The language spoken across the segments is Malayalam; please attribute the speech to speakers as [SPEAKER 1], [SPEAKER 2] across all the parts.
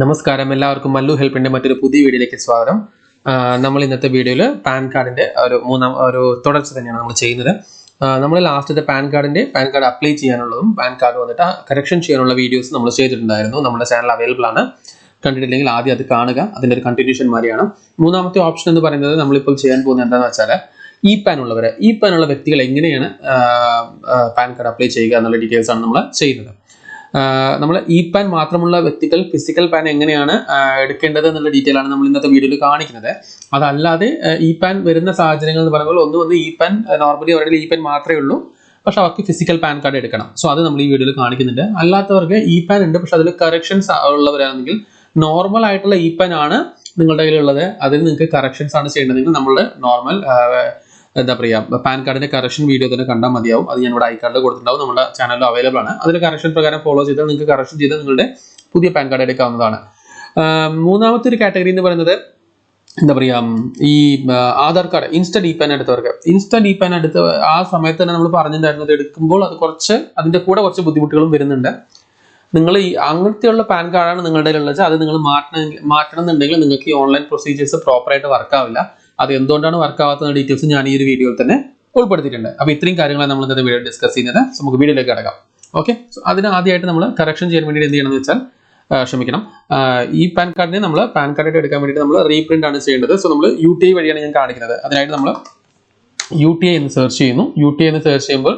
[SPEAKER 1] നമസ്കാരം. എല്ലാവർക്കും മല്ലു ഹെൽപ്പിന്റെ മറ്റൊരു പുതിയ വീഡിയോയിലേക്ക് സ്വാഗതം. നമ്മൾ ഇന്നത്തെ വീഡിയോയിൽ പാൻ കാർഡിന്റെ ഒരു മൂന്നാം ഒരു തുടർച്ച തന്നെയാണ് നമ്മൾ ചെയ്യുന്നത്. നമ്മൾ ലാസ്റ്റത്തെ പാൻ കാർഡിന്റെ പാൻ കാർഡ് അപ്ലൈ ചെയ്യാനുള്ളതും പാൻ കാർഡ് വന്നിട്ട് കറക്ഷൻ ചെയ്യാനുള്ള വീഡിയോസ് നമ്മൾ ചെയ്തിട്ടുണ്ടായിരുന്നു. നമ്മുടെ ചാനൽ അവൈലബിൾ ആണ്. കണ്ടിട്ടില്ലെങ്കിൽ ആദ്യം അത് കാണുക. അതിന്റെ ഒരു കണ്ടിന്യൂഷൻ മാതിരിയാണ്. മൂന്നാമത്തെ ഓപ്ഷൻ എന്ന് പറയുന്നത് നമ്മളിപ്പോൾ ചെയ്യാൻ പോകുന്നത് എന്താണെന്ന് വെച്ചാൽ ഇ പാൻ ഉള്ളവർ ഇ പാൻ ഉള്ള വ്യക്തികൾ എങ്ങനെയാണ് പാൻ കാർഡ് അപ്ലൈ ചെയ്യുക എന്നുള്ള ഡീറ്റെയിൽസ് ആണ് നമ്മൾ ചെയ്യുന്നത്. നമ്മൾ ഇ പാൻ മാത്രമുള്ള വ്യക്തികൾ ഫിസിക്കൽ പാൻ എങ്ങനെയാണ് എടുക്കേണ്ടത് എന്നുള്ള ഡീറ്റെയിൽ ആണ് നമ്മൾ ഇന്നത്തെ വീഡിയോയിൽ കാണിക്കുന്നത്. അതല്ലാതെ ഇ പാൻ വരുന്ന സാഹചര്യങ്ങൾ എന്ന് പറയുമ്പോൾ ഒന്ന് വന്ന് ഇ പാൻ നോർമലി അവരുടെ ഇ പാൻ മാത്രമേ ഉള്ളൂ. പക്ഷെ അവർക്ക് ഫിസിക്കൽ പാൻ കാർഡ് എടുക്കണം. സോ അത് നമ്മൾ ഈ വീഡിയോയിൽ കാണിക്കുന്നുണ്ട്. അല്ലാത്തവർക്ക് ഇ പാൻ ഉണ്ട്. പക്ഷെ അതിൽ കറക്ഷൻസ് ഉള്ളവരാണെങ്കിൽ നോർമൽ ആയിട്ടുള്ള ഇ പാൻ ആണ് നിങ്ങളുടെ കയ്യിലുള്ളത്. അതിൽ നിങ്ങൾക്ക് കറക്ഷൻസ് ആണ് ചെയ്യേണ്ടതെങ്കിൽ നമ്മൾ നോർമൽ എന്താ പറയുക പാൻ കാർഡിന്റെ കറക്ഷൻ വീഡിയോ തന്നെ കണ്ടാൽ മതിയാവും. അത് ഞാൻ ഇവിടെ ഐ കാർഡിൽ കൊടുത്തിട്ടുണ്ടാവും. നമ്മുടെ ചാനലിൽ അവൈലബിൾ ആണ്. അതിൽ കറക്ഷൻ പ്രകാരം ഫോളോ ചെയ്താൽ നിങ്ങൾക്ക് കറക്ഷൻ ചെയ്ത് നിങ്ങളുടെ പുതിയ പാൻ കാർഡ് എടുക്കാവുന്നതാണ്. മൂന്നാമത്തെ ഒരു കാറ്റഗറി എന്ന് പറയുന്നത് എന്താ പറയാ ഈ Aadhaar card instant e PAN എടുത്തവർക്ക്. Instant e PAN എടുത്ത ആ സമയത്ത് തന്നെ നമ്മൾ പറഞ്ഞിട്ടുണ്ടായിരുന്നത് എടുക്കുമ്പോൾ അത് കുറച്ച് അതിന്റെ കൂടെ കുറച്ച് ബുദ്ധിമുട്ടുകളും വരുന്നുണ്ട്. നിങ്ങൾ ഈ അങ്ങനത്തെയുള്ള പാൻ കാർഡാണ് നിങ്ങളുടെ ഉള്ളത് അത് നിങ്ങൾ മാറ്റണം മാറ്റണം എന്നുണ്ടെങ്കിൽ നിങ്ങൾക്ക് ഈ ഓൺലൈൻ പ്രൊസീജിയേഴ്സ് പ്രോപ്പറായിട്ട് വർക്ക് ആവില്ല. അത് എന്തുകൊണ്ടാണ് വർക്ക് ആവാത്തതെന്ന ഡീറ്റെയിൽസ് ഞാൻ ഈ ഒരു വീഡിയോയിൽ തന്നെ ഉൾപ്പെടുത്തിയിട്ടുണ്ട്. അപ്പോൾ ഇത്രയും കാര്യങ്ങളാണ് നമ്മൾ ഇന്നത്തെ വീഡിയോ ഡിസ്കസ് ചെയ്യുന്നത്. നമുക്ക് വീഡിയോയിലേക്ക് കിടക്കാം. ഓക്കെ സോ അതിന് ആദ്യമായിട്ട് നമ്മൾ കറക്ഷൻ ചെയ്യാൻ വേണ്ടി എന്ത് ചെയ്യണമെന്ന് വെച്ചാൽ ക്ഷമിക്കണം. ഈ പാൻ കാർഡിനെ നമ്മൾ പാൻ കാർഡായിട്ട് എടുക്കാൻ വേണ്ടിയിട്ട് നമ്മൾ റീപ്രിന്റ് ആണ് ചെയ്യേണ്ടത്. സോ നമ്മൾ യു ടി ഐ വഴിയാണ് ഞാൻ കാണിക്കുന്നത്. അതിനായിട്ട് നമ്മൾ യു ടി ഐ എന്ന് സെർച്ച് ചെയ്യുന്നു. യു ടി ഐ എന്ന് സെർച്ച് ചെയ്യുമ്പോൾ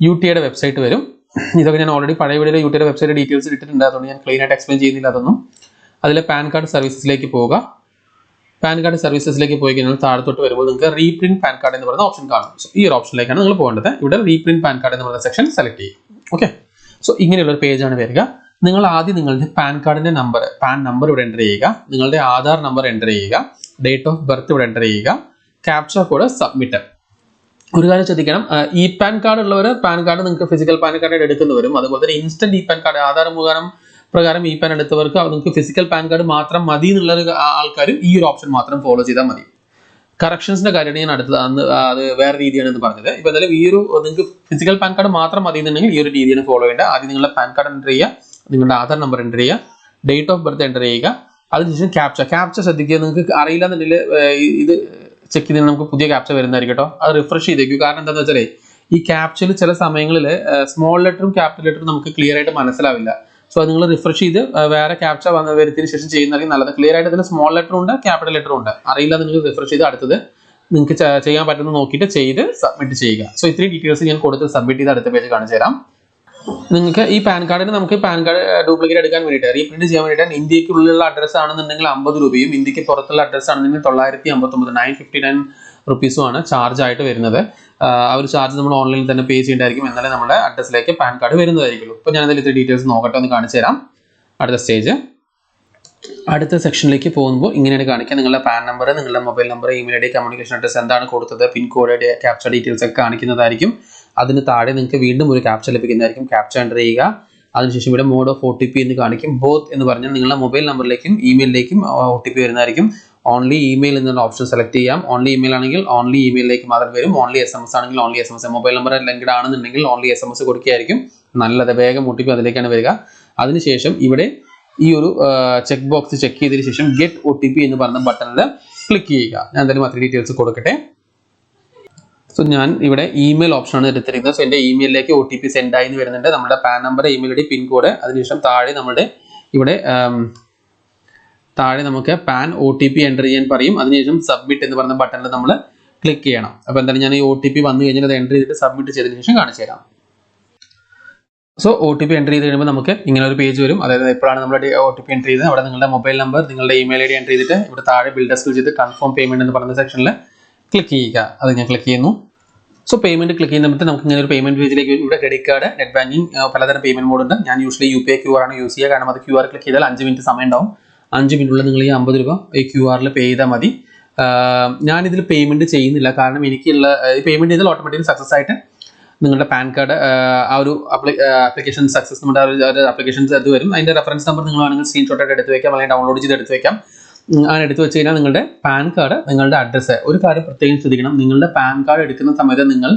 [SPEAKER 1] യു ടി ഐയുടെ വെബ്സൈറ്റ് വരും. ഇതൊക്കെ ഞാൻ ഓൾറെഡി പഴയ വീഡിയോയിൽ യു ടിയുടെ വെബ്സൈറ്റ് ഡീറ്റെയിൽസ് ഇട്ടിട്ടുണ്ട്. അതുകൊണ്ട് ഞാൻ ക്ലീൻ ആയിട്ട് എക്സ്പ്ലെയിൻ ചെയ്യുന്നില്ല അതൊന്നും. അതിലെ പാൻ കാർഡ് സർവീസസിലേക്ക് പോവുക. പാൻ കാർഡ് സർവീസസിലേക്ക് പോയി കഴിഞ്ഞാൽ താഴത്തോട്ട് വരുമ്പോൾ നിങ്ങൾക്ക് റീപ്രിന്റ് പാൻ കാർഡ് എന്ന് പറയുന്ന ഓപ്ഷൻ കാണും. സോ ഈ ഒരു ഓപ്ഷനിലേക്കാണ് നിങ്ങൾ പോകേണ്ടത്. ഇവിടെ റീപ്രിന്റ് പാൻ കാർഡ് എന്ന് പറയുന്ന സെക്ഷൻ സെലക്ട് ചെയ്യും ഓക്കെ സോ ഇങ്ങനെയുള്ള പേജാണ് വരിക. നിങ്ങൾ ആദ്യം നിങ്ങളുടെ പാൻ കാർഡിന്റെ നമ്പർ പാൻ നമ്പർ ഇവിടെ എന്റർ ചെയ്യുക. നിങ്ങളുടെ ആധാർ നമ്പർ എന്റർ ചെയ്യുക. ഡേറ്റ് ഓഫ് ബർത്ത് ഇവിടെ എന്റർ ചെയ്യുക. ക്യാപ്ചർ കോഡ് സബ്മിറ്റ് ഒരു കാര്യം ശ്രദ്ധിക്കണം. ഇ പാൻ കാർഡ് ഉള്ളവർ പാൻ കാർഡ് നിങ്ങൾക്ക് ഫിസിക്കൽ പാൻ കാർഡ് എടുക്കുന്നവരും അതുപോലെ തന്നെ instant e PAN card Aadhaar മുഖാനം പ്രകാരം ഈ പാൻ എടുത്തവർക്ക് നിങ്ങൾക്ക് ഫിസിക്കൽ പാൻ കാർഡ് മാത്രം മതി എന്നുള്ള ആൾക്കാരും ഈ ഒരു ഓപ്ഷൻ മാത്രം ഫോളോ ചെയ്താൽ മതി. കറക്ഷൻസിന്റെ കാര്യമാണ് ഞാൻ അടുത്തത് അന്ന് അത് വേറെ രീതിയാണ് എന്ന് പറഞ്ഞത്. ഇപ്പൊ എന്തായാലും ഈ ഒരു നിങ്ങൾക്ക് ഫിസിക്കൽ പാൻ കാർഡ് മാത്രം മതി എന്നുണ്ടെങ്കിൽ ഈ ഒരു രീതിയാണ് ഫോളോ ചെയ്യേണ്ടത്. ആദ്യം നിങ്ങളുടെ പാൻ കാർഡ് എന്റർ ചെയ്യുക നിങ്ങളുടെ ആധാർ നമ്പർ എന്റർ ചെയ്യുക ഡേറ്റ് ഓഫ് ബർത്ത് എന്റർ ചെയ്യുക അതിനുശേഷം ക്യാപ്ച ക്യാപ്ച ശ്രദ്ധിക്കുക. നിങ്ങൾക്ക് അറിയില്ല എന്നുണ്ടെങ്കിൽ ഇത് ചെക്ക് ചെയ്ത് നമുക്ക് പുതിയ ക്യാപ്ച വരുന്നതായിരിക്കും കേട്ടോ. അത് റിഫ്രഷ് ചെയ്തേക്കും. കാരണം എന്താണെന്ന് വെച്ചാൽ ഈ ക്യാപ്ചയിൽ ചില സമയങ്ങളിൽ സ്മോൾ ലെറ്ററും ക്യാപിറ്റൽ ലെറ്ററും നമുക്ക് ക്ലിയർ ആയിട്ട് മനസ്സിലാവില്ല. സോ അത് നിങ്ങൾ റിഫ്രഷ് ചെയ്ത് വേറെ ക്യാപ്ച വന്ന വരുത്തിന് ശേഷം ചെയ്യുന്നതായിരിക്കും നല്ലത്. ക്ലിയർ ആയിട്ട് ഇതിൽ സ്മോൾ ലെറ്റർ ഉണ്ട് ക്യാപിറ്റൽ ലെറ്റർ ഉണ്ട്. അറിയില്ല നിങ്ങൾ റിഫ്രഷ് ചെയ്ത് അടുത്തത് നിങ്ങൾക്ക് ചെയ്യാൻ പറ്റുന്ന നോക്കിയിട്ട് ചെയ്ത് സബ്മിറ്റ് ചെയ്യുക. സോ ഇത്രയും ഡീറ്റെയിൽസ് ഞാൻ കൊടുത്ത് സബ്മിറ്റ് ചെയ്ത് അടുത്ത പേജ് കാണിച്ചു തരാം. നിങ്ങൾക്ക് ഈ പാൻ കാർഡിന് നമുക്ക് പാൻ കാർഡ് ഡ്യൂപ്ലിക്കേറ്റ് എടുക്കാൻ വേണ്ടിയിട്ട് റീപ്രിന്റ് ചെയ്യാൻ വേണ്ടിയിട്ട് ഇന്ത്യക്കുള്ളിലുള്ള അഡ്രസ്സ് ആണെന്നുണ്ടെങ്കിൽ അമ്പത് രൂപയും ഇന്ത്യയ്ക്ക് പുറത്തുള്ള അഡ്രസ്സ് ആണെന്നുണ്ടെങ്കിൽ തൊള്ളായിരത്തി അമ്പത്തൊമ്പത് നയൻ ഫിഫ്റ്റി നയൻ റുപ്പീസും ആണ് ചാർജ് ആയിട്ട് വരുന്നത്. ആ ഒരു ചാർജ് നമ്മൾ ഓൺലൈനിൽ തന്നെ പേ ചെയ്യേണ്ടതായിരിക്കും. എന്നാലേ നമ്മുടെ അഡ്രസ്സിലേക്ക് പാൻ കാർഡ് വരുന്നതായിരിക്കുള്ളൂ. ഇപ്പോൾ ഞാൻ അതിൽ ഡീറ്റെയിൽസ് നോക്കട്ടെ ഒന്ന് കാണിച്ചു തരാം. അടുത്ത സ്റ്റേജ് അടുത്ത സെക്ഷനിലേക്ക് പോകുമ്പോൾ ഇങ്ങനെയാണ് കാണിക്കുക. നിങ്ങളുടെ പാൻ നമ്പർ നിങ്ങളുടെ mobile number email I D communication address എന്താണ് കൊടുത്തത് പിൻകോഡ് ക്യാപ്ചർ ഡീറ്റെയിൽസ് ഒക്കെ കാണിക്കുന്നതായിരിക്കും. അതിന് താഴെ നിങ്ങൾക്ക് വീണ്ടും ഒരു ക്യാപ്ചർ ലഭിക്കുന്നതായിരിക്കും. ക്യാപ്ചർ എന്റർ ചെയ്യുക. അതിനുശേഷം ഇവിടെ mode of O T P എന്ന് കാണിക്കും. ബോത്ത് എന്ന് പറഞ്ഞാൽ നിങ്ങളുടെ മൊബൈൽ നമ്പറിലേക്കും ഇമെയിലിലേക്കും ഒ ടി പി വരുന്നതായിരിക്കും. ഓൺലി ഇമെയിൽ എന്നുള്ള ഓപ്ഷൻ സെലക്ട് ചെയ്യാം. ഓൺലി ഇമെയിൽ ആണെങ്കിൽ ഓൺലി ഇമെയിലിലേക്ക് മാത്രം വരും. ഓൺലി എസ് എം എസ് ആണെങ്കിൽ only S M S mobile number linked ആണെന്നുണ്ടെങ്കിൽ ഓൺലി എസ് എം എസ് കൊടുക്കുകയായിരിക്കും. നല്ലത്. വേഗം ഒ അതിലേക്കാണ് വരിക. അതിനുശേഷം ഇവിടെ ഈ ഒരു ചെക്ക് ബോക്സ് ചെക്ക് ചെയ്തതിന് ശേഷം ഗെറ്റ് ഒ ടി പി എന്ന് പറഞ്ഞ ബട്ടണിൽ ക്ലിക്ക് ചെയ്യുക. ഞാൻ എന്തായാലും അത്ര ഡീറ്റെയിൽസ് കൊടുക്കട്ടെ. സോ ഞാൻ ഇവിടെ ഇമെയിൽ ഓപ്ഷനാണ് എടുത്തിരിക്കുന്നത്. സോ എന്റെ ഇമെയിലിലേക്ക് ഒ ടി പി സെൻഡ് ആയി വരുന്നുണ്ട്. നമ്മുടെ PAN number email I D pincode അതിനുശേഷം താഴെ നമ്മുടെ ഇവിടെ താഴെ നമുക്ക് PAN O T P enter ചെയ്യാൻ പറയും. അതിനുശേഷം സബ്മിറ്റ് എന്ന് പറഞ്ഞ ബട്ടണിൽ നമ്മൾ ക്ലിക്ക് ചെയ്യണം. അപ്പോൾ എന്തായാലും ഞാൻ ഈ ഒ ടി പി വന്നു കഴിഞ്ഞാൽ അത് എന്റർ ചെയ്തിട്ട് സബ്മിറ്റ് ചെയ്തതിന് ശേഷം കാണിച്ചു തരാം. So O T P enter ചെയ്ത് കഴിയുമ്പോൾ നമുക്ക് ഇങ്ങനെ ഒരു പേജ് വരും. അതായത് എപ്പോഴാണ് നമ്മൾ ഒ ടി പി എന്റർ ചെയ്തത്? അവിടെ നിങ്ങളുടെ മൊബൈൽ നമ്പർ നിങ്ങളുടെ ഇമെയിൽ ഐ ഡി എന്റർ ചെയ്തിട്ട് ഇവിടെ താഴെ ബിൽ ഡെസ്ക് ചെയ്ത് കൺഫേം പേയ്മെന്റ് എന്ന് പറയുന്ന സെക്ഷനിൽ ക്ലിക്ക് ചെയ്യുക. അത് ഞാൻ ക്ലിക്ക് ചെയ്യുന്നു. സോ പേയ്മെന്റ് ക്ലിക്ക് ചെയ്യുന്ന നമുക്ക് ഇങ്ങനെ ഒരു പേയ്മെന്റ് പേജിലേക്ക് വരും. ഇവിടെ ക്രെഡിറ്റ് കാർഡ് നെറ്റ് ബാങ്കിങ് പലതരം പേയ്മെന്റ് മോഡുണ്ട് ഞാൻ usually U P I Q R ആണ് യൂസ് ചെയ്യുക. കാരണം അത് ക്യൂ ആർ ക്ലിക്ക് ചെയ്താൽ അഞ്ച് മിനിറ്റ് സമയം ഉണ്ടാവും. അഞ്ച് മിനിറ്റുള്ള നിങ്ങൾ ഈ അമ്പത് രൂപ ഈ ക്യു ആറിൽ പേ ചെയ്താൽ മതി. ഞാനിതിൽ പേയ്മെന്റ് ചെയ്യുന്നില്ല. കാരണം എനിക്കുള്ള പേയ്മെന്റ് ചെയ്താൽ ഓട്ടോമാറ്റിക്കലി സക്സസ് ആയിട്ട് നിങ്ങളുടെ പാൻ കാർഡ് ആ ഒരു ആപ്ലിക്കേഷൻ സക്സസ് നമ്മുടെ ആ ഒരു ആപ്ലിക്കേഷൻ അത് വരും. അതിന്റെ റെഫറൻസ് നമ്പർ നിങ്ങൾ വേണമെങ്കിൽ സ്ക്രീൻഷോട്ട് ആയിട്ട് എടുത്ത് വയ്ക്കാം അല്ലെങ്കിൽ ഡൗൺലോഡ് ചെയ്ത് എടുത്ത് വയ്ക്കാം അങ്ങനെ എടുത്ത് വെച്ച് കഴിഞ്ഞാൽ നിങ്ങളുടെ പാൻ കാർഡ് നിങ്ങളുടെ അഡ്രസ്സ് ഒരു കാര്യം പ്രത്യേകം ശ്രദ്ധിക്കണം. നിങ്ങളുടെ പാൻ കാർഡ് എടുക്കുന്ന സമയത്ത് നിങ്ങൾ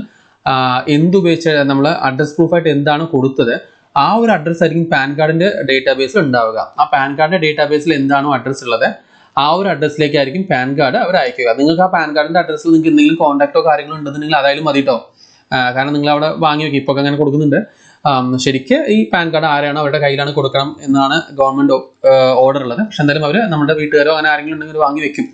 [SPEAKER 1] എന്തുപയോഗിച്ച് നമ്മൾ അഡ്രസ് പ്രൂഫായിട്ട് എന്താണ് കൊടുത്തത് ആ ഒരു അഡ്രസ്സ് ആയിരിക്കും പാൻ കാർഡിന്റെ ഡേറ്റാബേസിൽ ഉണ്ടാവുക. ആ പാൻ കാർഡിന്റെ ഡേറ്റാബേസിൽ എന്താണോ അഡ്രസ്സ് ഉള്ളത് ആ ഒരു അഡ്രസ്സിലേക്കായിരിക്കും പാൻ കാർഡ് അവർ അയക്കുക. നിങ്ങൾക്ക് ആ പാൻ കാർഡിന്റെ അഡ്രസ്സിൽ നിങ്ങൾക്ക് എന്തെങ്കിലും കോൺടാക്റ്റോ കാര്യങ്ങളോ ഉണ്ടെന്നുണ്ടെങ്കിൽ അതായാലും മതി കേട്ടോ കാരണം നിങ്ങൾ അവിടെ വാങ്ങി വെക്കും. ഇപ്പോൾ അങ്ങനെ കൊടുക്കുന്നുണ്ട്. ശരിക്ക് ഈ പാൻ കാർഡ് ആരാണോ അവരുടെ കയ്യിലാണ് കൊടുക്കണം എന്നാണ് ഗവൺമെന്റ് ഓർഡർ ഉള്ളത്. പക്ഷെ എന്തായാലും അവർ നമ്മുടെ വീട്ടുകാരോ അങ്ങനെ ആരെങ്കിലും ഉണ്ടെങ്കിൽ വാങ്ങി വെക്കും.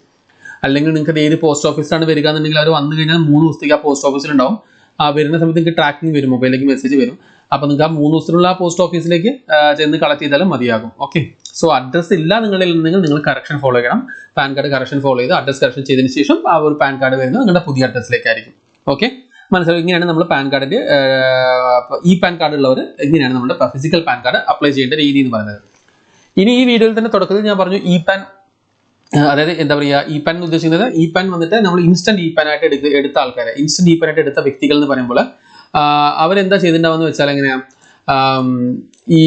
[SPEAKER 1] അല്ലെങ്കിൽ നിങ്ങൾക്ക് ഏത് പോസ്റ്റ് ഓഫീസാണ് വരിക എന്നുണ്ടെങ്കിൽ അവർ വന്നു കഴിഞ്ഞാൽ മൂന്ന് ദിവസത്തേക്ക് ആ പോസ്റ്റ് ഓഫീസിൽ ഉണ്ടാവും. ആ വരുന്ന സമയത്ത് നിങ്ങൾക്ക് ട്രാക്കിംഗ് വരും മൊബൈലിലേക്ക് മെസ്സേജ് വരും. അപ്പോൾ നിങ്ങൾക്ക് ആ മൂന്ന് ദിവസത്തിനുള്ള പോസ്റ്റ് ഓഫീസിലേക്ക് ചെന്ന് കളക്ട് ചെയ്താലും മതിയാകും. ഓക്കെ സോ അഡ്രസ് ഇല്ല നിങ്ങളിൽ ഉണ്ടെങ്കിൽ നിങ്ങൾ കറക്ഷൻ ഫോളോ ചെയ്യണം. പാൻ കാർഡ് കറക്ഷൻ ഫോളോ ചെയ്ത് അഡ്രസ് കറക്ഷൻ ചെയ്തതിന് ശേഷം ആ ഒരു പാൻ കാർഡ് വരുന്നത് നിങ്ങളുടെ പുതിയ അഡ്രസ്സിലേക്കായിരിക്കും ഓക്കെ മനസ്സിലാവും ഇങ്ങനെയാണ് നമ്മൾ പാൻ കാർഡിന്റെ ഈ പാൻ കാർഡ് ഉള്ളവർ ഇങ്ങനെയാണ് നമ്മുടെ ഫിസിക്കൽ പാൻ കാർഡ് അപ്ലൈ ചെയ്യേണ്ട രീതി എന്ന് പറയുന്നത്. ഇനി ഈ വീഡിയോയിൽ തന്നെ തുടക്കത്തിൽ ഞാൻ പറഞ്ഞു ഈ പാൻ അതായത് എന്താ പറയുക ഇ പാൻ എന്ന് ഉദ്ദേശിക്കുന്നത് ഇ പാൻ വന്നിട്ട് നമ്മൾ ഇൻസ്റ്റന്റ് ഇ പാൻ ആയിട്ട് എടുത്ത ആൾക്കാരെ. ഇൻസ്റ്റന്റ് ഇ പാൻ ആയിട്ട് എടുത്ത വ്യക്തികൾ എന്ന് പറയുമ്പോൾ അവരെന്താ ചെയ്തിട്ടുണ്ടാവുന്ന വെച്ചാൽ എങ്ങനെയാ? ഈ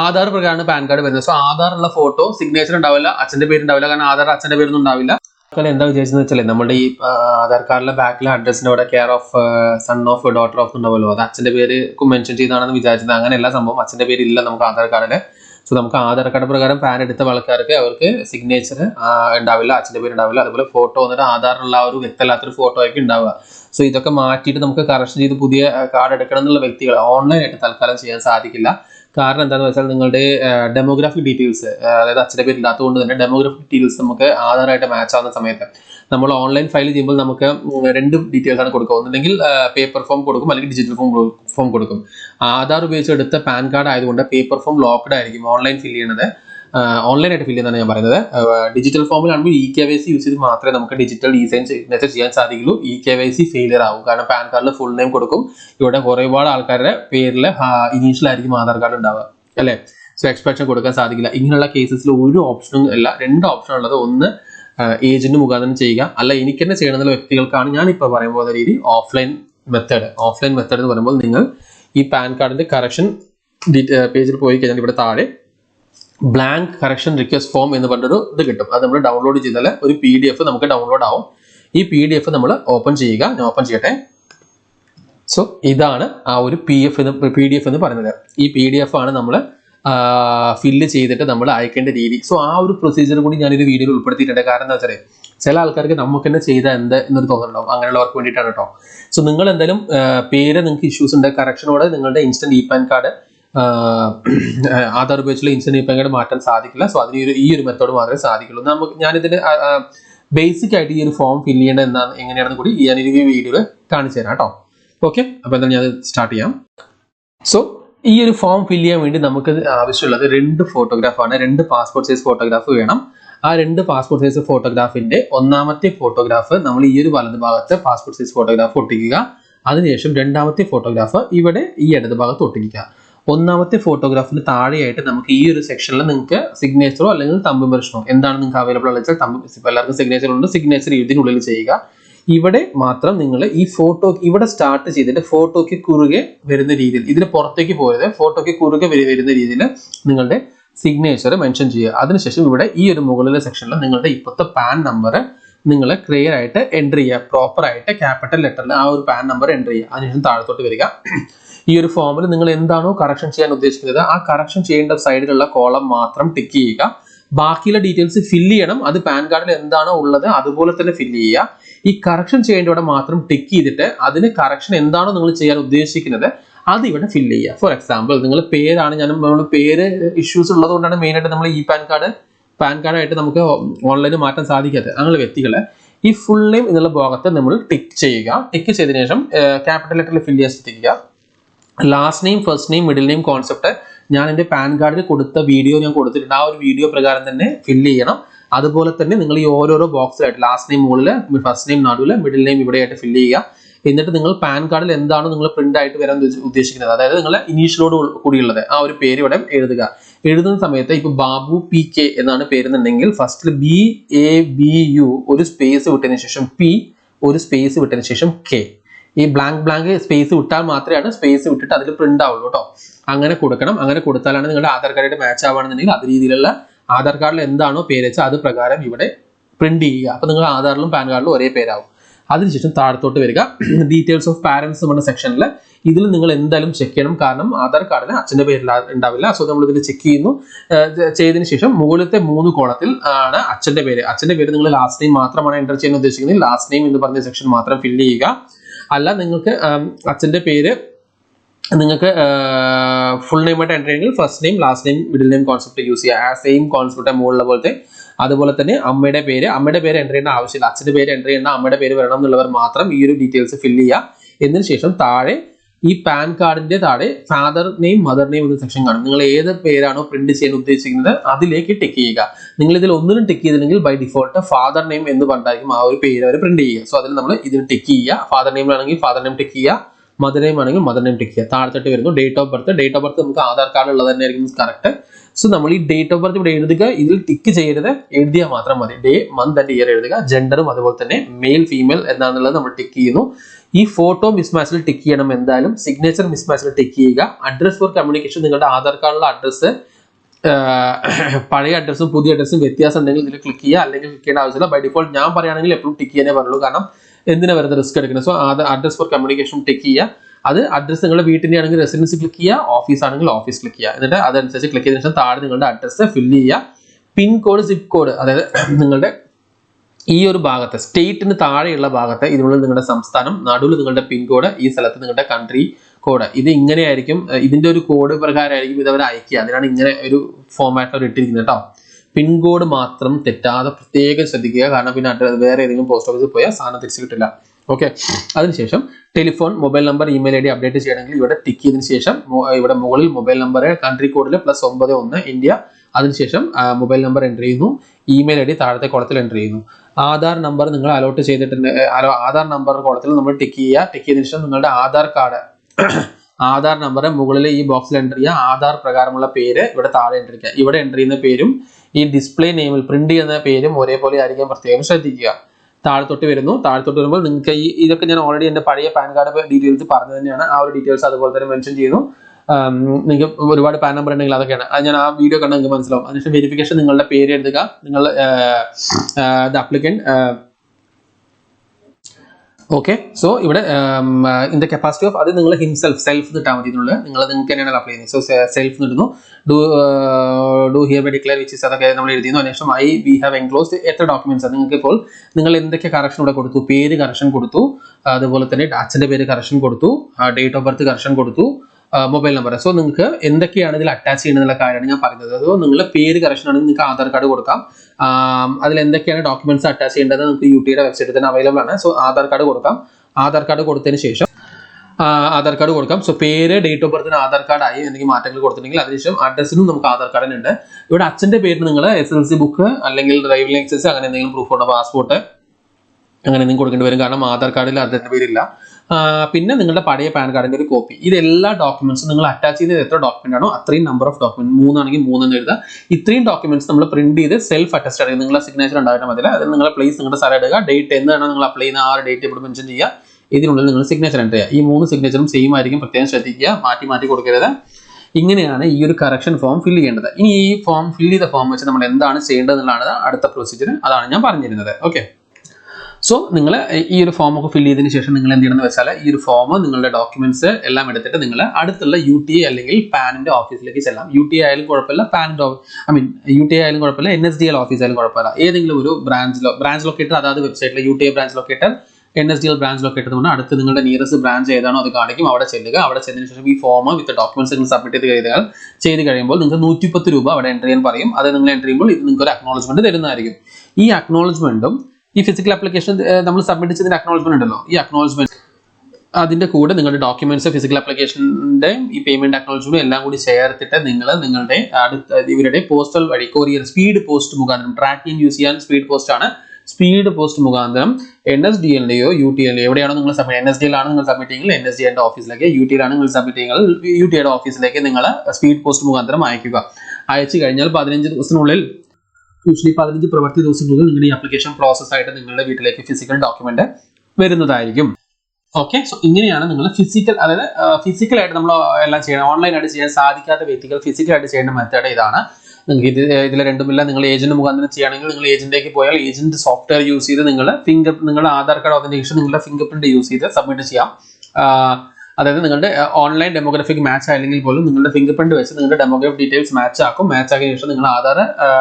[SPEAKER 1] ആധാർ പ്രകാരമാണ് പാൻ കാർഡ് വരുന്നത്. സോ ആധാറുള്ള ഫോട്ടോ സിഗ്നേച്ചർ ഉണ്ടാവില്ല അച്ഛന്റെ പേര് ഉണ്ടാവില്ല കാരണം ആധാർ അച്ഛന്റെ പേരൊന്നും ഉണ്ടാവില്ല. ആൾക്കാർ എന്താ വിചാരിച്ചെന്ന് വെച്ചാൽ നമ്മുടെ ഈ ആധാർ കാർഡിലെ ബാക്കിലെ അഡ്രസ്സിന്റെ അവിടെ care of son of daughter of ഉണ്ടാവുമല്ലോ. അത് അച്ഛന്റെ പേര് മെൻഷൻ ചെയ്താണെന്ന് വിചാരിച്ചത്. അങ്ങനെയല്ല സംഭവം. അച്ഛന്റെ പേര് ഇല്ല നമുക്ക് ആധാർ കാർഡിൽ. സോ നമുക്ക് ആധാർ കാർഡ് പ്രകാരം പാൻ എടുത്ത ആൾക്കാർക്ക് അവർക്ക് സിഗ്നേച്ചർ ഉണ്ടാവില്ല അച്ഛന്റെ പേര് ഉണ്ടാവില്ല. അതുപോലെ ഫോട്ടോ വന്നിട്ട് ആധാറിലുള്ള ഒരു വ്യക്തമല്ലാത്തൊരു ഫോട്ടോ ആയിരിക്കും ഉണ്ടാവുക. സോ ഇതൊക്കെ മാറ്റിയിട്ട് നമുക്ക് കറക്ഷൻ ചെയ്ത് പുതിയ കാർഡ് എടുക്കണം എന്നുള്ള വ്യക്തികൾ ഓൺലൈൻ ആയിട്ട് തൽക്കാലം ചെയ്യാൻ സാധിക്കില്ല. കാരണം എന്താണെന്ന് വെച്ചാൽ നിങ്ങളുടെ ഡെമോഗ്രാഫിക് ഡീറ്റെയിൽസ് അതായത് അച്ഛന്റെ പേര് ഇല്ലാത്തതുകൊണ്ട് തന്നെ ഡെമോഗ്രാഫിക് ഡീറ്റെയിൽസ് നമുക്ക് ആധാറായിട്ട് മാച്ച് ആവുന്ന സമയത്ത് നമ്മൾ ഓൺലൈൻ ഫയൽ ചെയ്യുമ്പോൾ നമുക്ക് രണ്ട് ഡീറ്റെയിൽസ് ആണ് കൊടുക്കുക. ഒന്നുണ്ടെങ്കിൽ പേപ്പർ ഫോം കൊടുക്കും അല്ലെങ്കിൽ ഡിജിറ്റൽ ഫോം ഫോം കൊടുക്കും. ആധാർ ഉപയോഗിച്ച് എടുത്ത പാൻ കാർഡ് ആയതുകൊണ്ട് പേപ്പർ ഫോം ലോക്ക്ഡ് ആയിരിക്കും ഓൺലൈൻ ഫിൽ ചെയ്യുന്നത് ഓൺലൈൻ ആയിട്ട് ഫിൽ ചെയ്യുന്നതാണ് ഞാൻ പറയുന്നത്. Digital ഫോമിലാണെങ്കിൽ E K Y C use ചെയ്ത് മാത്രമേ നമുക്ക് ഡിജിറ്റൽ ഡിസൈൻ സിഗ്നേച്ചർ ചെയ്യാൻ സാധിക്കുള്ളൂ. E K Y C failure ആവും. കാരണം പാൻ കാർഡിൽ ഫുൾ നെയിം കൊടുക്കും. ഇവിടെ ഒരുപാട് ആൾക്കാരുടെ പേരിൽ ഇനീഷ്യൽ ആയിരിക്കും ആധാർ കാർഡ് ഉണ്ടാവുക. അല്ലേ? സോ എക്സ്പെക്ഷൻ കൊടുക്കാൻ സാധിക്കില്ല. ഇങ്ങനെയുള്ള കേസസിൽ ഒരു ഓപ്ഷനും അല്ല. രണ്ട് ഓപ്ഷൻ ഉള്ളത്. ഒന്ന് ഏജന്റ് മുഖാന്തരം ചെയ്യുക. അല്ല എനിക്ക് തന്നെ ചെയ്യണമെന്നുള്ള വ്യക്തികൾക്കാണ് ഞാൻ ഇപ്പോൾ പറയാൻ പോകുന്ന രീതി ഓഫ്ലൈൻ മെത്തേഡ് ഓഫ്ലൈൻ മെത്തേഡ് എന്ന് പറയുമ്പോൾ നിങ്ങൾ ഈ പാൻ കാർഡിന്റെ കറക്ഷൻ പേജിൽ പോയി കഴിഞ്ഞാൽ ഇവിടെ താഴെ ബ്ലാങ്ക് കറക്ഷൻ റിക്വസ്റ്റ് ഫോം എന്ന് പറഞ്ഞൊരു ഇത് കിട്ടും. അത് നമ്മൾ ഡൗൺലോഡ് ചെയ്താൽ ഒരു പി ഡി എഫ് നമുക്ക് ഡൗൺലോഡ് ആവും. ഈ പി ഡി എഫ് നമ്മൾ ഓപ്പൺ ചെയ്യുക. ഞാൻ ഓപ്പൺ ചെയ്യട്ടെ. സോ ഇതാണ് ആ ഒരു പി എഫ് എന്ന് പി ഡി എഫ് എന്ന് പറയുന്നത്. ഈ പി ഡി എഫ് ആണ് നമ്മൾ ഫില്ല് ചെയ്തിട്ട് നമ്മൾ അയക്കേണ്ട രീതി. സോ ആ ഒരു പ്രൊസീജിയർ കൂടി ഞാനൊരു വീഡിയോയിൽ ഉൾപ്പെടുത്തിയിട്ടുണ്ട്. കാരണം എന്താ വെച്ചാൽ ചില ആൾക്കാർക്ക് നമുക്ക് തന്നെ ചെയ്താൽ എന്ത് എന്നൊരു തോന്നുന്നുണ്ടാവും അങ്ങനെയുള്ളവർക്ക് വേണ്ടിയിട്ടാണ് കേട്ടോ സോ നിങ്ങൾ എന്തായാലും പേര് നിങ്ങൾക്ക് ഇഷ്യൂസ് ഉണ്ട്. കറക്ഷനോടെ നിങ്ങളുടെ instant e PAN card Aadhaar ഉപയോഗിച്ചുള്ള ഇൻസ്റ്റന്റ് പാൻ മാറ്റാൻ സാധിക്കില്ല. സോ അതിന് ഈ ഒരു- മെത്തേഡ് മാത്രമേ സാധിക്കുള്ളൂ. നമുക്ക് ഞാനിതിന് ബേസിക് ആയിട്ട് ഈ ഒരു ഫോം ഫില്ല് ചെയ്യേണ്ടത് എന്താണ് എങ്ങനെയാണെന്ന് കൂടി ഞാൻ ഈ വീഡിയോയിൽ കാണിച്ചു തരാം കേട്ടോ. ഓക്കെ അപ്പോൾ എന്തായാലും ഞാൻ സ്റ്റാർട്ട് ചെയ്യാം. സോ ഈ ഒരു ഫോം ഫില്ല് ചെയ്യാൻ വേണ്ടി നമുക്ക് ആവശ്യമുള്ളത് രണ്ട് ഫോട്ടോഗ്രാഫാണ് രണ്ട് പാസ്പോർട്ട് സൈസ് ഫോട്ടോഗ്രാഫ് വേണം. ആ രണ്ട് പാസ്പോർട്ട് സൈസ് ഫോട്ടോഗ്രാഫിന്റെ ഒന്നാമത്തെ ഫോട്ടോഗ്രാഫ് നമ്മൾ ഈ ഒരു വലത് ഭാഗത്ത് പാസ്പോർട്ട് സൈസ് ഫോട്ടോഗ്രാഫ് ഒട്ടിക്കുക. അതിനുശേഷം രണ്ടാമത്തെ ഫോട്ടോഗ്രാഫ് ഇവിടെ ഈ ഇടത് ഭാഗത്ത് ഒട്ടിക്കുക. ഒന്നാമത്തെ ഫോട്ടോഗ്രാഫിന് താഴെയായിട്ട് നമുക്ക് ഈ ഒരു സെക്ഷനിൽ നിങ്ങൾക്ക് സിഗ്നേച്ചറോ അല്ലെങ്കിൽ തമ്പ് ഇംപ്രഷനോ എന്താണ് നിങ്ങൾക്ക് അവൈലബിൾ ആണെന്ന് വെച്ചാൽ തമ്പ് എല്ലാവർക്കും സിഗ്നേച്ചർ ഉണ്ട്. സിഗ്നേച്ചർ ഇതിനുള്ളിൽ ചെയ്യുക. ഇവിടെ മാത്രം നിങ്ങൾ ഈ ഫോട്ടോ ഇവിടെ സ്റ്റാർട്ട് ചെയ്തിട്ട് ഫോട്ടോയ്ക്ക് കുറുകെ വരുന്ന രീതിയിൽ ഇതിന് പുറത്തേക്ക് പോയത് ഫോട്ടോയ്ക്ക് കുറുകെ വരു- വരുന്ന രീതിയിൽ നിങ്ങളുടെ സിഗ്നേച്ചർ മെൻഷൻ ചെയ്യുക. അതിനുശേഷം ഇവിടെ ഈ ഒരു മുകളിലെ സെക്ഷനിൽ നിങ്ങളുടെ ഇപ്പോഴത്തെ പാൻ നമ്പർ നിങ്ങൾ ക്ലിയർ ആയിട്ട് എന്റർ ചെയ്യുക. പ്രോപ്പർ ആയിട്ട് ക്യാപിറ്റൽ ലെറ്ററിൽ ആ ഒരു പാൻ നമ്പർ എന്റർ ചെയ്യുക. അതിനുശേഷം താഴത്തോട്ട് വരിക. ഈ ഒരു ഫോമിൽ നിങ്ങൾ എന്താണോ കറക്ഷൻ ചെയ്യാൻ ഉദ്ദേശിക്കുന്നത് ആ കറക്ഷൻ ചെയ്യേണ്ട സൈഡിലുള്ള കോളം മാത്രം ടിക്ക് ചെയ്യുക. ബാക്കിയുള്ള ഡീറ്റെയിൽസ് ഫില്ല് ചെയ്യണം. അത് പാൻ കാർഡിൽ എന്താണോ ഉള്ളത് അതുപോലെ തന്നെ ഫില്ല് ചെയ്യുക. ഈ കറക്ഷൻ ചെയ്യേണ്ട ഇവിടെ മാത്രം ടിക്ക് ചെയ്തിട്ട് അതിന് കറക്ഷൻ എന്താണോ നിങ്ങൾ ചെയ്യാൻ ഉദ്ദേശിക്കുന്നത് അത് ഇവിടെ ഫില്ല് ചെയ്യുക. ഫോർ എക്സാമ്പിൾ നിങ്ങൾ പേരാണ് ഞാൻ പേര് ഇഷ്യൂസ് ഉള്ളതുകൊണ്ടാണ് മെയിൻ ആയിട്ട് നമ്മൾ ഈ പാൻ കാർഡ് പാൻ കാർഡായിട്ട് നമുക്ക് ഓൺലൈനിൽ മാറ്റാൻ സാധിക്കാത്തത്. അങ്ങനെ വ്യക്തികളെ ഈ ഫുൾ നെയിം എന്നുള്ള ഭാഗത്ത് നമ്മൾ ടിക്ക് ചെയ്യുക. ടിക്ക് ചെയ്തതിനു ശേഷം ക്യാപിറ്റൽ ലെറ്ററിൽ ഫില്ല് ചെയ്യാൻ ശ്രദ്ധിക്കുക. Last name first name middle name concept ഞാൻ എന്റെ പാൻ കാർഡിൽ കൊടുത്ത വീഡിയോ ഞാൻ കൊടുത്തിട്ടുണ്ട്. ആ ഒരു വീഡിയോ പ്രകാരം തന്നെ ഫില്ല് ചെയ്യണം. അതുപോലെ തന്നെ നിങ്ങൾ ഈ ഓരോരോ ബോക്സിലായിട്ട് ലാസ്റ്റ് നെയിം മുകളിൽ ഫസ്റ്റ് നെയിം നടുവിൽ മിഡിൽ നെയിം ഇവിടെയായിട്ട് ഫില്ല് ചെയ്യുക. എന്നിട്ട് നിങ്ങൾ പാൻ കാർഡിൽ എന്താണ് നിങ്ങൾ പ്രിന്റ് ആയിട്ട് വരാൻ ഉദ്ദേശിക്കുന്നത്? അതായത് നിങ്ങൾ ഇനീഷ്യലോട് കൂടിയുള്ളത് ആ ഒരു പേര് ഇവിടെ എഴുതുക. എഴുതുന്ന സമയത്ത് ഇപ്പൊ ബാബു പി കെ എന്നാണ് പേരെന്നുണ്ടെങ്കിൽ ഫസ്റ്റിൽ ബി എ ബി യു ഒരു സ്പേസ് വിട്ടതിന് ശേഷം പി ഒരു സ്പേസ് വിട്ടതിന് ശേഷം കെ ഈ ബ്ലാങ്ക് ബ്ലാങ്ക് സ്പേസ് വിട്ടാൽ മാത്രമാണ് സ്പേസ് വിട്ടിട്ട് അതിൽ പ്രിന്റ് ആവുള്ളൂ കേട്ടോ. അങ്ങനെ കൊടുക്കണം. അങ്ങനെ കൊടുത്താലാണ് നിങ്ങളുടെ ആധാർ കാർഡായിട്ട് മാച്ച് ആവുകയാണെന്നുണ്ടെങ്കിൽ അത് രീതിയിലുള്ള ആധാർ കാർഡിൽ എന്താണോ പേര് വെച്ചാൽ അത് പ്രകാരം ഇവിടെ പ്രിന്റ് ചെയ്യുക. അപ്പൊ നിങ്ങൾ ആധാറിലും പാൻ കാർഡിലും ഒരേ പേരാവും. അതിനുശേഷം താഴത്തോട്ട് വരിക. ഡീറ്റെയിൽസ് ഓഫ് പാരന്റ്സ് എന്ന സെക്ഷനിൽ ഇതിൽ നിങ്ങൾ എന്തായാലും ചെക്ക് ചെയ്യണം. കാരണം ആധാർ കാർഡിന് അച്ഛന്റെ പേരിൽ ഉണ്ടാവില്ല. സോ നമ്മൾ ഇതിൽ ചെക്ക് ചെയ്യുന്നു. ചെയ്തതിന് ശേഷം മുകളിലത്തെ മൂന്ന് കോളത്തിൽ ആണ് അച്ഛന്റെ പേര്. അച്ഛന്റെ പേര് നിങ്ങൾ ലാസ്റ്റ് നെയിം മാത്രമാണ് എന്റർ ചെയ്യാൻ ഉദ്ദേശിക്കുന്നത്. ലാസ്റ്റ് നെയിം എന്ന് പറഞ്ഞ സെക്ഷൻ മാത്രം ഫില്ല് ചെയ്യുക. അല്ല നിങ്ങൾക്ക് അച്ഛന്റെ പേര് നിങ്ങൾക്ക് ഫുൾ നെയിം ആയിട്ട് എന്റർ ചെയ്യണമെങ്കിൽ first name last name middle name concept use ചെയ്യുക ആ സെയിം കോൺസെപ്റ്റ് മുകളിലെ പോലത്തെ. അതുപോലെ തന്നെ അമ്മയുടെ പേര് അമ്മയുടെ പേര് എന്റർ ചെയ്യേണ്ട ആവശ്യമില്ല. അച്ഛന്റെ പേര് എന്റർ ചെയ്യേണ്ട അമ്മയുടെ പേര് വരണം എന്നുള്ളവർ മാത്രം ഈ ഒരു ഡീറ്റെയിൽസ് ഫില്ല് ചെയ്യുക. എന്നതിന് ശേഷം താഴെ ഈ പാൻ കാർഡിന്റെ താഴെ ഫാദർ നെയിം മദർ നെയിം എന്ന സെക്ഷൻ കാണും. നിങ്ങൾ ഏത് പേരാണോ പ്രിന്റ് ചെയ്യാൻ ഉദ്ദേശിക്കുന്നത് അതിലേക്ക് ടിക്ക് ചെയ്യുക. നിങ്ങൾ ഇതിൽ ഒന്നിനും ടിക്ക് ചെയ്തില്ലെങ്കിൽ ബൈ ഡിഫോൾട്ട് ഫാദർ നെയിം എന്ന് പറഞ്ഞായിരിക്കും ആ ഒരു പേര് അവർ പ്രിന്റ് ചെയ്യുക. സോ അതിൽ നമ്മൾ ഇതിൽ ടിക്ക് ചെയ്യുക. ഫാദർ നെയിം ആണെങ്കിൽ ഫാദർ നെയിം ടിക്ക് ചെയ്യുക. മദർ നെയിം ആണെങ്കിൽ മദർ നെയിം ടിക്ക് ചെയ്യുക. താഴത്തോട്ട് വരുന്നു. Date of birth date of birth നമുക്ക് ആധാർ കാർഡ് ഉള്ളത് തന്നെയായിരിക്കും കറക്റ്റ് സോ നമ്മൾ ഈ ഡേറ്റ് ഓഫ് ബർത്ത് ഇവിടെ എഴുതുക. ഇതിൽ ടിക്ക് ചെയ്യരുത്. എഴുതിയാൽ മാത്രം മതി. ഡേ മന്ത് ആൻഡ് ഇയർ എഴുതുക. ജെൻഡറും അതുപോലെ തന്നെ മെയിൽ ഫീമെയിൽ എന്താണെന്നുള്ളത് നമ്മൾ ടിക്ക് ചെയ്യുന്നു. ഈ ഫോട്ടോ മിസ്മാച്ചിൽ ടിക്ക് ചെയ്യണം എന്തായാലും. സിഗ്നേച്ചർ മിസ്മാച്ചിൽ ടിക്ക് ചെയ്യുക. അഡ്രസ് ഫോർ കമ്മ്യൂണിക്കേഷൻ നിങ്ങളുടെ ആധാർ കാർഡിലുള്ള അഡ്രസ്സ് പഴയ അഡ്രസ്സും പുതിയ അഡ്രസ്സും വ്യത്യാസം ഉണ്ടെങ്കിൽ ഇതിൽ ക്ലിക്ക് ചെയ്യുക. അല്ലെങ്കിൽ ക്ലിക്ക് ചെയ്യേണ്ട ആവശ്യമില്ല. ബൈ ഡിഫോൾട്ട് ഞാൻ പറയുകയാണെങ്കിൽ എപ്പോഴും ടിക്ക് ചെയ്യാനേ പറയുള്ളൂ കാരണം എന്തിനാ വെറുതെ റിസ്ക് എടുക്കുന്നത്? സോ അത് അഡ്രസ് ഫോർ കമ്മ്യൂണിക്കേഷൻ ടിക്ക് ചെയ്യുക. അത് അഡ്രസ് നിങ്ങളുടെ വീട്ടിന്റെ ആണെങ്കിൽ റെസിഡൻസ് ക്ലിക്ക് ചെയ്യുക ഓഫീസ് ആണെങ്കിൽ ഓഫീസ് ക്ലിക്ക് ചെയ്യുക. എന്നിട്ട് അതനുസരിച്ച് ക്ലിക്ക് ചെയ്തതിനു ശേഷം താഴെ നിങ്ങളുടെ അഡ്രസ്സ് ഫില്ല് ചെയ്യുക. പിൻ കോഡ് സിപ്പ് കോഡ് അതായത് നിങ്ങളുടെ ഈ ഒരു ഭാഗത്ത് സ്റ്റേറ്റിന് താഴെയുള്ള ഭാഗത്ത് ഇതിനുള്ളിൽ നിങ്ങളുടെ സംസ്ഥാനം നടുവിൽ നിങ്ങളുടെ പിൻകോഡ് ഈ സ്ഥലത്ത് നിങ്ങളുടെ കൺട്രി കോഡ് ഇത് ഇങ്ങനെയായിരിക്കും ഇതിന്റെ ഒരു കോഡ് പ്രകാരമായിരിക്കും ഇത് അവർ അയക്കുക അതിനാണ് ഇങ്ങനെ ഒരു ഫോമാറ്റ് അവർ ഇട്ടിരിക്കുന്നത് കേട്ടോ. പിൻകോഡ് മാത്രം തെറ്റാതെ പ്രത്യേകം ശ്രദ്ധിക്കുക. കാരണം പിന്നെ വേറെ ഏതെങ്കിലും പോസ്റ്റ് ഓഫീസിൽ പോയാൽ സാധനം തിരിച്ചു കിട്ടില്ല. ഓക്കെ അതിനുശേഷം telephone mobile number email ID update update ചെയ്യണമെങ്കിൽ ഇവിടെ ടിക്ക് ചെയ്തതിനു ശേഷം ഇവിടെ മുകളിൽ മൊബൈൽ നമ്പർ കൺട്രി കോഡിൽ പ്ലസ് ഒമ്പത് ഒന്ന് ഇന്ത്യ. അതിനുശേഷം മൊബൈൽ നമ്പർ എന്റർ ചെയ്യുന്നു. ഇമെയിൽ ഐ ഡി താഴത്തെ കുളത്തിൽ എന്റർ ചെയ്യുന്നു. ആധാർ നമ്പർ നിങ്ങൾ അലോട്ട് ചെയ്തിട്ടുണ്ട് ആധാർ നമ്പർ കുളത്തിൽ നമ്മൾ ടിക്ക് ചെയ്യുക. ടിക്ക് ചെയ്തതിനു ശേഷം നിങ്ങളുടെ ആധാർ കാർഡ് ആധാർ നമ്പർ മുകളിൽ ഈ ബോക്സിൽ എന്റർ ചെയ്യുക. ആധാർ പ്രകാരമുള്ള പേര് ഇവിടെ താഴെ എന്റർ ചെയ്യുക. ഇവിടെ എന്റർ ചെയ്യുന്ന പേരും ഈ ഡിസ്പ്ലേ നെയിമിൽ പ്രിന്റ് ചെയ്യുന്ന പേരും ഒരേപോലെ ആയിരിക്കാൻ പ്രത്യേകം ശ്രദ്ധിക്കുക. താഴത്തോട്ട് വരുന്നു. താഴത്തോട്ട് വരുമ്പോൾ നിങ്ങൾക്ക് ഈ ഇതൊക്കെ ഞാൻ ഓൾറെഡി എന്റെ പഴയ പാൻ കാർഡ് ഡീറ്റെയിൽസ് പറഞ്ഞു തന്നെയാണ്. ആ ഒരു ഡീറ്റെയിൽസ് അതുപോലെ തന്നെ മെൻഷൻ ചെയ്യുന്നു. നിങ്ങൾക്ക് ഒരുപാട് പാൻ നമ്പർ ഉണ്ടെങ്കിൽ അതൊക്കെയാണ്. അത് ഞാൻ ആ വീഡിയോ കണ്ടാൽ നിങ്ങൾക്ക് മനസ്സിലാവും. അതിനുശേഷം വെരിഫിക്കേഷൻ നിങ്ങളുടെ പേര് എഴുതുക. നിങ്ങൾ ദ അപ്ലിക്കൻ ഓക്കെ സോ ഇവിടെ ഇൻ ദ കപ്പാസിറ്റി ഓഫ് അത് നിങ്ങൾ ഹിംസെൽഫ് സെൽഫ് ഇട്ടാൽ മതി എന്നുള്ളത് നിങ്ങൾ നിങ്ങൾക്ക് തന്നെയാണ് അപ്ലൈ ചെയ്യുന്നത്. So self നിടുന്നു do do hereby declare which അതൊക്കെ നമ്മൾ എഴുതിയിരുന്നു. അതിനുശേഷം ഐ വി ഹാവ് എൻക്ലോസ്ഡ് എത്ര ഡോക്യുമെന്റ്സ് നിങ്ങൾക്ക് ഇപ്പോൾ നിങ്ങൾ എന്തൊക്കെ കറക്ഷൻ ഇവിടെ കൊടുത്തു? പേര് കറക്ഷൻ കൊടുത്തു. അതുപോലെ തന്നെ അച്ഛന്റെ പേര് കറക്ഷൻ കൊടുത്തു. ഡേറ്റ് ഓഫ് ബർത്ത് കറക്ഷൻ കൊടുത്തു. മൊബൈൽ നമ്പർ സോ നിങ്ങൾക്ക് എന്തൊക്കെയാണ് ഇതിൽ അറ്റാച്ച് ചെയ്യുന്നതിനുള്ള കാര്യമാണ് ഞാൻ പറയുന്നത്. അതോ നിങ്ങളുടെ പേര് കറക്ഷൻ ആണെങ്കിൽ നിങ്ങൾക്ക് ആധാർ കാർഡ് കൊടുക്കാം. അതിൽ എന്തൊക്കെയാണ് ഡോക്യുമെന്റ്സ് അറ്റാച്ച് ചെയ്യേണ്ടത് നിങ്ങൾക്ക് യു ടിയുടെ വെബ്സൈറ്റിൽ തന്നെ അവൈലബിൾ ആണ്. സോ ആധാർ കാർഡ് കൊടുക്കാം. ആധാർ കാർഡ് കൊടുത്തതിന് ശേഷം ആധാർ കാർഡ് കൊടുക്കാം. സോ പേര് ഡേറ്റ് ഓഫ് ബർത്തിന് ആധാർ കാർഡ് ആയി എന്തെങ്കിലും മാറ്റങ്ങൾ കൊടുത്തിട്ടുണ്ടെങ്കിൽ അതിനുശേഷം അഡ്രസ്സിനും നമുക്ക് ആധാർ കാർഡിന് ഉണ്ട്. ഇവിടെ അച്ഛന്റെ പേര് നിങ്ങൾ എസ് എൽ സി ബുക്ക് അല്ലെങ്കിൽ ഡ്രൈവിംഗ് ലൈസൻസ് അങ്ങനെ എന്തെങ്കിലും പ്രൂഫ് ഉണ്ടോ? പാസ്പോർട്ട് അങ്ങനെ എന്തെങ്കിലും കൊടുക്കേണ്ടി വരും. കാരണം ആധാർ കാർഡിൽ അദ്ദേഹത്തിന്റെ പേരില്ല. പിന്നെ നിങ്ങളുടെ പഴയ പാൻ കാർഡിന്റെ ഒരു കോപ്പി. ഇത് എല്ലാ ഡോക്യുമെന്റ്സും നിങ്ങൾ അറ്റാച്ച് ചെയ്ത് എത്ര ഡോക്യുമെന്റ് ആണോ അത്രയും നമ്പർ ഓഫ് ഡോക്യുമെന്റ് മൂന്നാണെങ്കിൽ മൂന്നെന്ന് എഴുതുക. ഇത്രയും ഡോക്യുമെന്റ്സ് നമ്മൾ പ്രിന്റ് ചെയ്ത് സെൽഫ് അറ്റസ്റ്റ് ആണെങ്കിൽ നിങ്ങളുടെ സിഗ്നേച്ചർ ഉണ്ടായിട്ട് മതി അതിൽ നിങ്ങളുടെ പ്ലേസ് നിങ്ങളുടെ സ്ഥലം ഇടുക. ഡേറ്റ് എന്നാണ് നിങ്ങൾ അപ്ലൈ ചെയ്യുന്ന ആ ഡേറ്റ് ഇവിടെ മെൻഷൻ ചെയ്യുക. ഇതിനുള്ളിൽ നിങ്ങൾ സിഗ്നേച്ചർ എന്റർ ചെയ്യുക. ഈ മൂന്ന് സിഗ്നേച്ചറും സെയിം ആയിരിക്കും പ്രത്യേകം ശ്രദ്ധിക്കുക. മാറ്റി മാറ്റി കൊടുക്കരുത്. ഇങ്ങനെയാണ് ഈ ഒരു കറക്ഷൻ ഫോം ഫില്ല് ചെയ്യേണ്ടത്. ഇനി ഈ ഫോം ഫില്ല് ചെയ്ത ഫോം വെച്ച് നമ്മൾ എന്താണ് ചെയ്യേണ്ടത് എന്നുള്ളതാണ് അടുത്ത പ്രൊസീജിയർ അതാണ് ഞാൻ പറഞ്ഞിരുന്നത്. ഓക്കെ സോ നിങ്ങൾ ഈ ഒരു ഫോം ഒക്കെ ഫില്ല് ചെയ്തതിന് ശേഷം നിങ്ങൾ എന്ത് ചെയ്യണമെന്ന് വെച്ചാൽ ഈ ഒരു ഫോം നിങ്ങളുടെ ഡോക്യുമെന്റ്സ് എല്ലാം എടുത്തിട്ട് നിങ്ങൾ അടുത്തുള്ള യു ടി അല്ലെങ്കിൽ പാനിന്റെ ഓഫീസിലേക്ക് ചെല്ലാം. യു ടി ആയാലും കുഴപ്പമില്ല പാനിന്റെ ഐ മീൻ യു ടി ആയാലും കുഴപ്പമില്ല N S D L office ആയാലും കുഴപ്പമില്ല. ഏതെങ്കിലും ഒരു ബ്രാഞ്ചിലോ ബ്രാഞ്ച് ലൊക്കേറ്റർ അതായത് വെബ്സൈറ്റിലെ U T I branch locator N S D L branch locator എന്ന് പറഞ്ഞാൽ അടുത്ത് നിങ്ങളുടെ നിയറസ്റ്റ് ബ്രാഞ്ച് ഏതാണോ അത് കാണിക്കും അവിടെ ചെല്ലുക. അവിടെ ചെന്നതിന് ശേഷം ഈ ഫോം വിത്ത് ഡോക്യുമെന്റ്സ് നിങ്ങൾ സബ്മിറ്റ് ചെയ്ത് കഴിഞ്ഞാൽ ചെയ്ത് കഴിയുമ്പോൾ നിങ്ങൾക്ക് നൂറ്റിപ്പത്ത് രൂപ അവിടെ എന്റർ ചെയ്യാൻ പറയും. അത് നിങ്ങൾ എന്റർ ചെയ്യുമ്പോൾ ഇത് നിങ്ങൾക്ക് ഒരു അക്നോളജ്മെന്റ് തരുന്നതായിരിക്കും. ഈ അക്നോളജ്മെന്റും ഈ ഫിസിക്കൽ ആപ്ലിക്കേഷൻ നമ്മൾ സബ്മിറ്റ് ചെയ്തതിന്റെ അക്നോളജ്മെന്റ് ഉണ്ടല്ലോ. ഈ അക്നോളജ്മെന്റ് അതിന്റെ കൂടെ നിങ്ങളുടെ ഡോക്യുമെന്റ്സ് ഫിസിക്കൽ ആപ്ലിക്കേഷന്റെ ഈ പേയ്മെന്റ് അക്നോളജ്മെന്റ് എല്ലാം കൂടി ചേർത്തിട്ട് നിങ്ങൾ നിങ്ങളുടെ അടുത്ത ഇവരുടെ പോസ്റ്റൽ വഴി കൊറിയർ സ്പീഡ് പോസ്റ്റ് മുഖാന്തരം ട്രാക്ക് ചെയ്യാൻ യൂസ് ചെയ്യാൻ സ്പീഡ് പോസ്റ്റ് ആണ്. സ്പീഡ് പോസ്റ്റ് മുഖാന്തരം എൻ എസ് ഡി എല്ലിന്റെയോ യു ടി എൽ എവിടെയാണോ നിങ്ങൾ സബ്മിറ്റ് എൻ എസ് ഡി ആണ് നിങ്ങൾ സബ്മിറ്റ് ചെയ്യുന്നത്. എൻ എസ് ഡി എന്റെ ഓഫീസിലേക്ക് യു ടി ആണ് നിങ്ങൾ സബ്മിറ്റ് ചെയ്യുന്നത്. യു ടിയുടെ ഓഫീസിലേക്ക് നിങ്ങൾ സ്പീഡ് പോസ്റ്റ് മുഖാന്തരം അയക്കുക അയച്ചു കഴിഞ്ഞാൽ പതിനഞ്ച് ദിവസത്തിനുള്ളിൽ യൂഷ്വലി പതിനഞ്ച് പ്രവൃത്തി ദിവസങ്ങളിൽ നിങ്ങളുടെ ഈ അപ്ലിക്കേഷൻ പ്രോസസ് ആയിട്ട് നിങ്ങളുടെ വീട്ടിലേക്ക് ഫിസിക്കൽ ഡോക്യുമെന്റ് വരുന്നതായിരിക്കും. ഓക്കെ സോ ഇങ്ങനെയാണ് നിങ്ങൾ ഫിസിക്കൽ അതായത് ഫിസിക്കലായിട്ട് നമ്മൾ എല്ലാം ചെയ്യണം ഓൺലൈനായിട്ട് ചെയ്യാൻ സാധിക്കാത്ത വ്യക്തികൾ ഫിസിക്കലായിട്ട് ചെയ്യേണ്ട മെത്തേഡ് ഇതാണ്. നിങ്ങൾക്ക് ഇത് ഇതിലെ രണ്ടുമില്ല നിങ്ങൾ ഏജന്റ് മുഖാന്തരം ചെയ്യുകയാണെങ്കിൽ നിങ്ങൾ ഏജന്റിലേക്ക് പോയാൽ ഏജന്റ് സോഫ്റ്റ്വെയർ യൂസ് ചെയ്ത് നിങ്ങൾ ഫിംഗർ നിങ്ങളുടെ ആധാർ കാർഡ് ഓതന്റിക്കേഷൻ നിങ്ങളുടെ ഫിംഗർ പ്രിന്റ് യൂസ് ചെയ്ത് സബ്മിറ്റ് ചെയ്യാം. അതായത് നിങ്ങളുടെ ഓൺലൈൻ ഡെമോഗ്രഫിക് മാച്ച് ആയില്ലെങ്കിൽ പോലും നിങ്ങളുടെ ഫിംഗർ പ്രിന്റ് വെച്ച് നിങ്ങളുടെ ഡെമോഗ്രാഫി ഡീറ്റെയിൽസ് മാച്ച് ആക്കും. മാച്ച് ആക്കിയ ശേഷം നിങ്ങൾ ആധാർ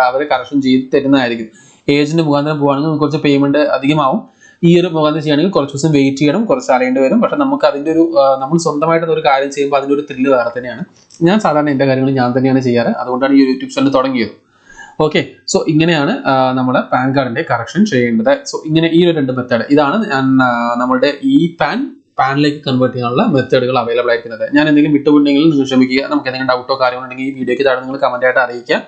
[SPEAKER 1] അവർ കറക്ഷൻ ചെയ്ത് തരുന്നതായിരിക്കും. ഏജന്റ് മുഖാന്തരം പോകുകയാണെങ്കിൽ നിങ്ങൾക്ക് കുറച്ച് പേയ്മെന്റ് അധികമാവും. ഈ ഒരു മുഖാന്തരം ചെയ്യുകയാണെങ്കിൽ കുറച്ച് ദിവസം വെയിറ്റ് ചെയ്യണം കുറച്ച് അറിയേണ്ടി വരും. പക്ഷെ നമുക്ക് അതിന്റെ ഒരു നമ്മൾ സ്വന്തമായിട്ട് ഒരു കാര്യം ചെയ്യുമ്പോൾ അതിന്റെ ഒരു ത്രില്ല് വേറെ തന്നെയാണ്. ഞാൻ സാധാരണ എന്റെ കാര്യങ്ങൾ ഞാൻ തന്നെയാണ് ചെയ്യാറ്. അതുകൊണ്ടാണ് ഈ യൂട്യൂബ് ചാനൽ തുടങ്ങിയത്. ഓക്കെ സോ ഇങ്ങനെയാണ് നമ്മുടെ പാൻ കാർഡിന്റെ കറക്ഷൻ ചെയ്യേണ്ടത്. സോ ഇങ്ങനെ ഈ ഒരു രണ്ട് മെത്തേഡ് ഇതാണ് ഞാൻ ഇ പാൻ പാനിലേക്ക് കൺവേർട്ട് ചെയ്യാനുള്ള മെത്തേഡുകൾ അവൈലബിൾ ആയിരിക്കുന്നത്. ഞാൻ എന്തെങ്കിലും വിട്ടുപോയിട്ടുണ്ടെങ്കിൽ നിങ്ങൾ ശ്രമിക്കുക. നമുക്ക് എന്തെങ്കിലും ഡൗട്ടോ കാര്യങ്ങളോ ഉണ്ടെങ്കിൽ ഈ വീഡിയോയ്ക്ക് താഴെ നിങ്ങൾ കമന്റ് ആയിട്ട് അറിയിക്കുക.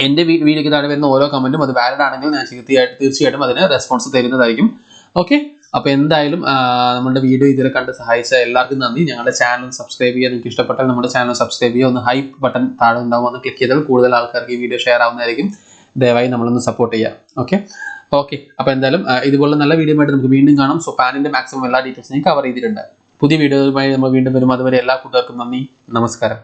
[SPEAKER 1] എന്റെ വീ- വീഡിയോയ്ക്ക് താഴെ വരുന്ന ഓരോ കമന്റും അത് വാലിഡ് ആണെങ്കിൽ ഞാൻ തീർച്ചയായിട്ടും തീർച്ചയായിട്ടും അതിന് റെസ്പോൺസ് തരുന്നതായിരിക്കും. ഓക്കെ അപ്പൊ എന്തായാലും നമ്മുടെ വീഡിയോ ഇതിൽ കണ്ട് സഹായിച്ച എല്ലാവർക്കും നന്ദി. ഞങ്ങളുടെ ചാനൽ സബ്സ്ക്രൈബ് ചെയ്യുക നിങ്ങൾക്ക് ഇഷ്ടപ്പെട്ടാൽ നമ്മുടെ ചാനൽ സബ്സ്ക്രൈബ് ചെയ്യുക. ഒന്ന് ഹൈപ്പ് ബട്ടൺ താഴെ ഉണ്ടാവും. ഒന്ന് ക്ലിക്ക് ചെയ്താൽ കൂടുതൽ ആൾക്കാർക്ക് ഈ വീഡിയോ ഷെയർ ആവുന്നതായിരിക്കും. ദയവായി നമ്മളൊന്ന് സപ്പോർട്ട് ചെയ്യുക. ഓക്കെ ഓക്കെ അപ്പൊ എന്തായാലും ഇതുപോലെ നല്ല വീഡിയോ ആയിട്ട് നമുക്ക് വീണ്ടും കാണാം. സോ പാനിന്റെ മാക്സിമം എല്ലാ ഡീറ്റെയിൽസും കവർ ചെയ്തിട്ടുണ്ട്. പുതിയ വീഡിയോയുമായി നമ്മൾ വീണ്ടും വരും. അതുവരെ എല്ലാ കൂട്ടുകാർക്കും നന്ദി. നമസ്കാരം.